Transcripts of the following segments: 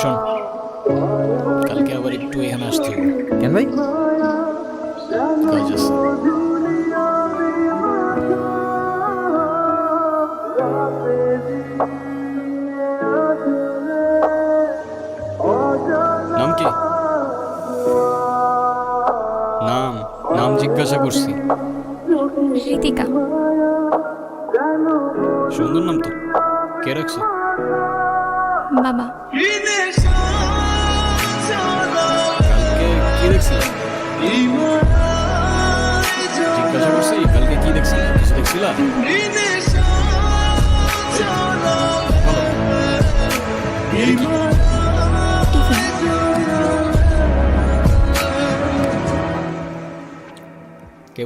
শোন কালকে আবার একটু এখানে আসতে হবে। কেন ভাই? কাজ আছে। নাম কি? নাম নাম জিজ্ঞাসা করছি। ঋতিকা সুন্দর নাম তো। কে রাখছে? বাবা। কি দেখছিলাম? জিজ্ঞাসা করছি কালকে কি দেখছিলাম? কিছু দেখছিলা? বলো। এই কি?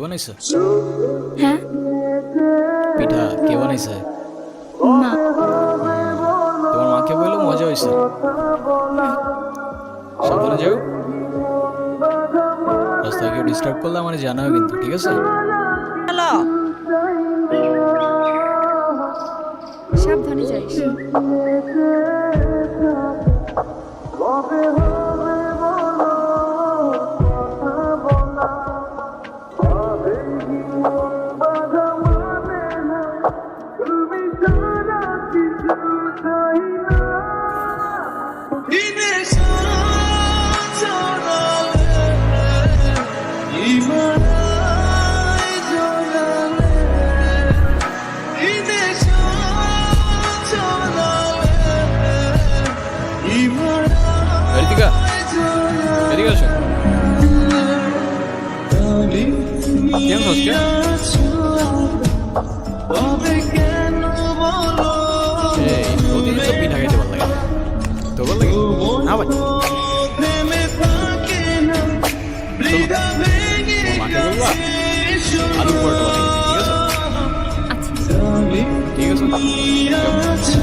বানাইছে? হ্যাঁ? পিঠা কে বানাইছে? মাকে মজা হয়েছে। সাবধানে যাও। রাস্তায় কেউ ডিস্টার্ব করলে আমার জানাও কিন্তু, ঠিক আছে? হ্যালো। সাবধানে যাইস। কেমন হচ্ছে প্রতিদিন তো পিঠা খাইতে ভালো লাগে তো ভালো লাগে না ভাই মাকে বলবা আলু পরোটা ঠিক আছে আচ্ছা ঠিক আছে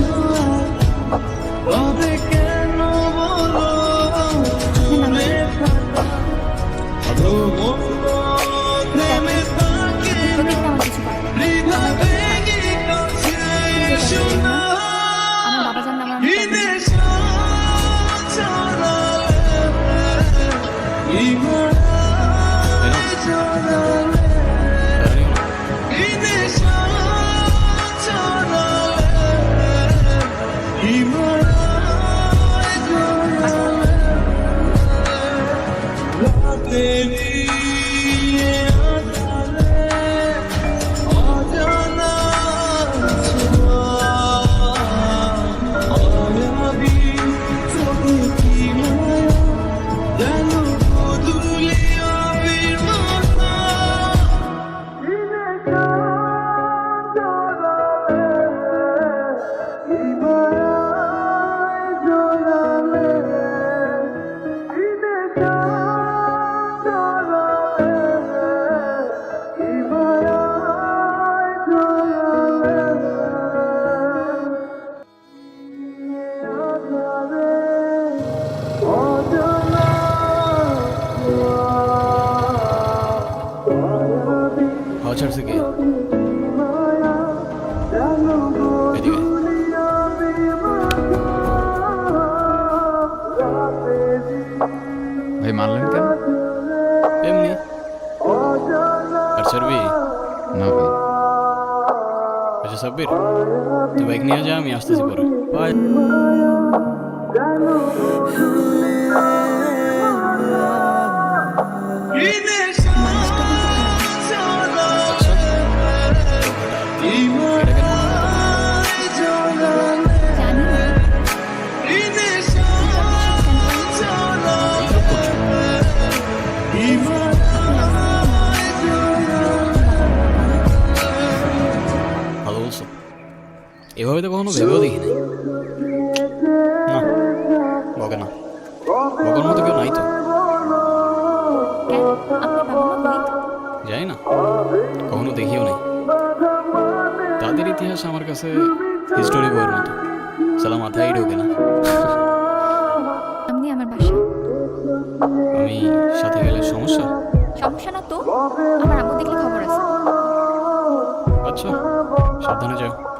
হাওয়া ছাড়ছে কে এদিকে ভাই মারলেন কেন? এমনি। আর ছাড়বি না ভাই। আচ্ছা সাব্বির তুই বাইক নিয়ে যা আমি আসতেছি পরে। বাই বলছো এভাবে তো কখনো ভেবেও দেখি নাই না। বকার মতো কেউ নাই তো। যাই না কখনো দেখিও নাই। তাদের ইতিহাস আমার কাছে হিস্টোরি বইয়ের মতো। সালা মাথায় ঢোকে না। আপনি আমার বাসা। আমি সাথে গেলে সমস্যা? সমস্যা না তো আমার আম্মু দেখলে খবর আছে। আচ্ছা। সাবধানে